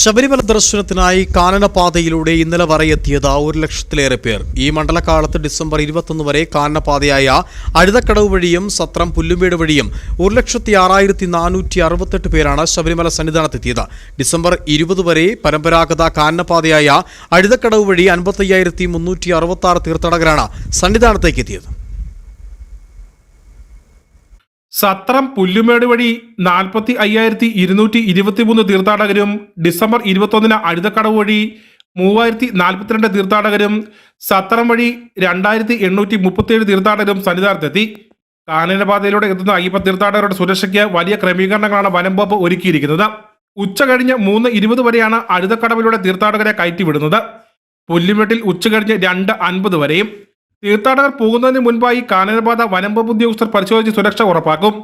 ശബരിമല ദർശനത്തിനായി കാനനപാതയിലൂടെ ഇന്നലെ വരെ എത്തിയത് ഒരു ലക്ഷത്തിലേറെ പേർ. ഈ മണ്ഡലകാലത്ത് ഡിസംബർ ഇരുപത്തൊന്ന് വരെ കാനനപാതയായ അഴുതക്കടവ് വഴിയും സത്രം പുല്ലുമേട് വഴിയും ഒരു ലക്ഷത്തി ആറായിരത്തി നാനൂറ്റി അറുപത്തെട്ട് പേരാണ് ശബരിമല സന്നിധാനത്തെത്തിയത്. ഡിസംബർ ഇരുപത് വരെ പരമ്പരാഗത കാനനപാതയായ അഴുതക്കടവ് വഴി അൻപത്തയ്യായിരത്തി മുന്നൂറ്റി അറുപത്തി ആറ് തീർത്ഥാടകരാണ് സന്നിധാനത്തേക്ക് എത്തിയത് സത്രം പുല്ലുമേട് വഴി നാൽപ്പത്തി അയ്യായിരത്തി ഇരുന്നൂറ്റി ഇരുപത്തിമൂന്ന് തീർത്ഥാടകരും ഡിസംബർ ഇരുപത്തൊന്നിന് അഴുതക്കടവ് വഴി മൂവായിരത്തി നാൽപ്പത്തിരണ്ട് തീർത്ഥാടകരും സത്രം വഴി രണ്ടായിരത്തി എണ്ണൂറ്റി മുപ്പത്തിയേഴ് തീർത്ഥാടകരും സന്നിധാനത്തെത്തി. കാനനപാതയിലൂടെ എത്തുന്ന അയ്യപ്പ തീർത്ഥാടകരുടെ സുരക്ഷയ്ക്ക് വലിയ ക്രമീകരണങ്ങളാണ് വനം വകുപ്പ് ഒരുക്കിയിരിക്കുന്നത്. ഉച്ച കഴിഞ്ഞ് മൂന്ന് ഇരുപത് വരെയാണ് അഴുതക്കടവിലൂടെ തീർത്ഥാടകരെ കയറ്റിവിടുന്നത്. പുല്ലുമേട്ടിൽ ഉച്ച കഴിഞ്ഞ് രണ്ട് അൻപത് വരെയും തീർത്ഥാടകർ പോകുന്നതിന് മുൻപായി കാനനപാത വനം ഉദ്യോഗസ്ഥർ പരിശോധിച്ച് സുരക്ഷ ഉറപ്പാക്കും.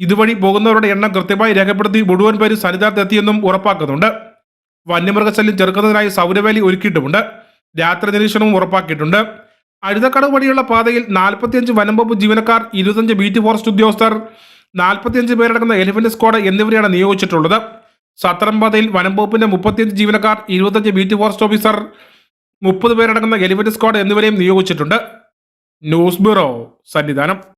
ഇതുവഴി പോകുന്നവരുടെ എണ്ണം കൃത്യമായി രേഖപ്പെടുത്തി മുഴുവൻ പേരും സന്നിധാനത്തെത്തിയെന്നും ഉറപ്പാക്കുന്നുണ്ട്. വന്യമൃഗശല്യം ചെറുക്കുന്നതിനായി സൗരവേലി ഒരുക്കിയിട്ടുമുണ്ട്. രാത്രി നിരീക്ഷണവും ഉറപ്പാക്കിയിട്ടുണ്ട്. അഴുതക്കടവ് വഴിയുള്ള പാതയിൽ നാൽപ്പത്തിയഞ്ച് വനം ജീവനക്കാർ ഇരുപത്തഞ്ച് ബീറ്റ് ഫോറസ്റ്റ് ഉദ്യോഗസ്ഥർ നാൽപ്പത്തിയഞ്ച് പേരടങ്ങുന്ന എലിഫന്റ് സ്ക്വാഡ് എന്നിവരെയാണ് നിയോഗിച്ചിട്ടുള്ളത്. സത്രം പാതയിൽ വനം വകുപ്പിന്റെ മുപ്പത്തിയഞ്ച് ജീവനക്കാർ ഇരുപത്തഞ്ച് ബീറ്റ് ഫോറസ്റ്റ് ഓഫീസർ മുപ്പത് പേരടങ്ങുന്ന എലിവറ്റ് സ്ക്വാഡ് എന്നിവരെയും നിയോഗിച്ചിട്ടുണ്ട്. News bureau Sannidhanam.